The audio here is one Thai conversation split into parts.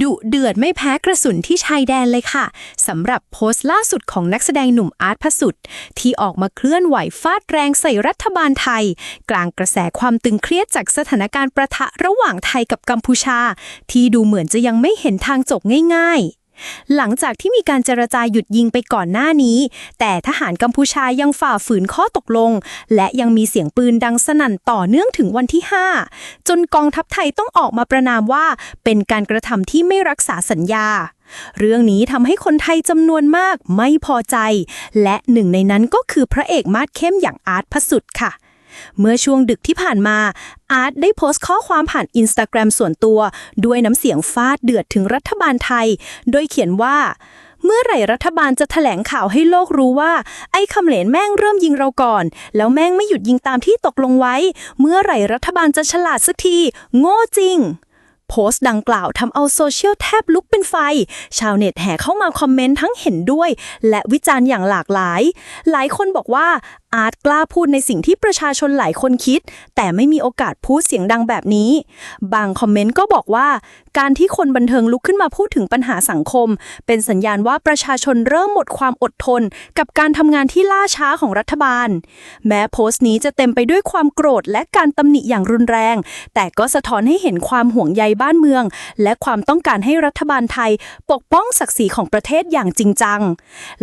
ดุเดือดไม่แพ้กระสุนที่ชายแดนเลยค่ะสำหรับโพสต์ล่าสุดของนักแสดงหนุ่มอาร์ตพระสุดที่ออกมาเคลื่อนไหวฟาดแรงใส่รัฐบาลไทย กลางกระแสความตึงเครียดจากสถานการณ์ประทะระหว่างไทยกับกัมพูชา ที่ดูเหมือนจะยังไม่เห็นทางจบง่าย ๆ หลังจากที่มีการเจรจาหยุดยิงไปก่อนหน้านี้ แต่ทหารกัมพูชายังฝ่าฝืนข้อตกลง และยังมีเสียงปืนดังสนั่นต่อเนื่องถึงวันที่ 5 จนกองทัพไทยต้องออกมาประนามว่าเป็นการกระทำที่ไม่รักษาสัญญาเรื่องนี้ทำให้คนไทยจำนวนมากไม่พอใจ และหนึ่งในนั้นก็คือพระเอกมาดเข้มอย่างอาร์ตพระสุดค่ะ เมื่อช่วงดึกที่ผ่านมา อาร์ตได้โพสต์ข้อความผ่านอินสตาแกรมส่วนตัว ด้วยน้ำเสียงฟาดเดือดถึงรัฐบาลไทย โดยเขียนว่า เมื่อไหร่รัฐบาลจะแถลงข่าวให้โลกรู้ว่า ไอ้คำเหลนแม่งเริ่มยิงเราก่อน แล้วแม่งไม่หยุดยิงตามที่ตกลงไว้ เมื่อไหร่รัฐบาลจะฉลาดสักที โง่จริงโพสต์ดังกล่าวทำเอาโซเชียลแทบลุกเป็นไฟ ชาวเน็ตแห่เข้ามาคอมเมนต์ทั้งเห็นด้วย และวิจารณ์อย่างหลากหลาย หลายคนบอกว่า อาร์ตกล้าพูดในสิ่งที่ประชาชนหลายคนคิด แต่ไม่มีโอกาสพูดเสียงดังแบบนี้ บางคอมเมนต์ก็บอกว่า การที่คนบันเทิงลุกขึ้นมาพูดถึงปัญหาสังคม เป็นสัญญาณว่าประชาชนเริ่มหมดความอดทน กับการทำงานที่ล่าช้าของรัฐบาล แม้โพสต์นี้จะเต็มไปด้วยความโกรธและการตำหนิอย่างรุนแรง แต่ก็สะท้อนให้เห็นความห่วงใยบ้านเมือง และความต้องการให้รัฐบาลไทย ปกป้องศักดิ์ศรีของประเทศอย่างจริงจัง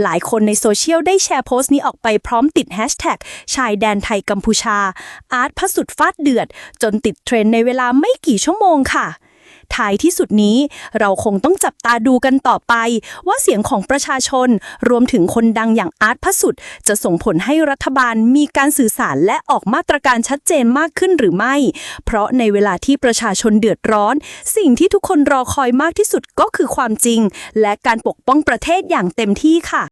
หลายคนในโซเชียลได้แชร์โพสต์นี้ออกไปพร้อมติดแฮชแท็กชายแดนไทยกัมพูชา อาร์ตพสุดฟาดเดือด จนติดเทรนในเวลาไม่กี่ชั่วโมงค่ะท้ายที่สุดนี้เราคงต้องจับตาดูกันต่อไป ว่าเสียงของประชาชน รวมถึงคนดังอย่างอาร์ตพสุดจะส่งผลให้รัฐบาลมีการสื่อสารและออกมาตรการชัดเจนมากขึ้นหรือไม่ เพราะในเวลาที่ประชาชนเดือดร้อน สิ่งที่ทุกคนรอคอยมากที่สุดก็คือความจริง และการปกป้องประเทศอย่างเต็มที่ค่ะ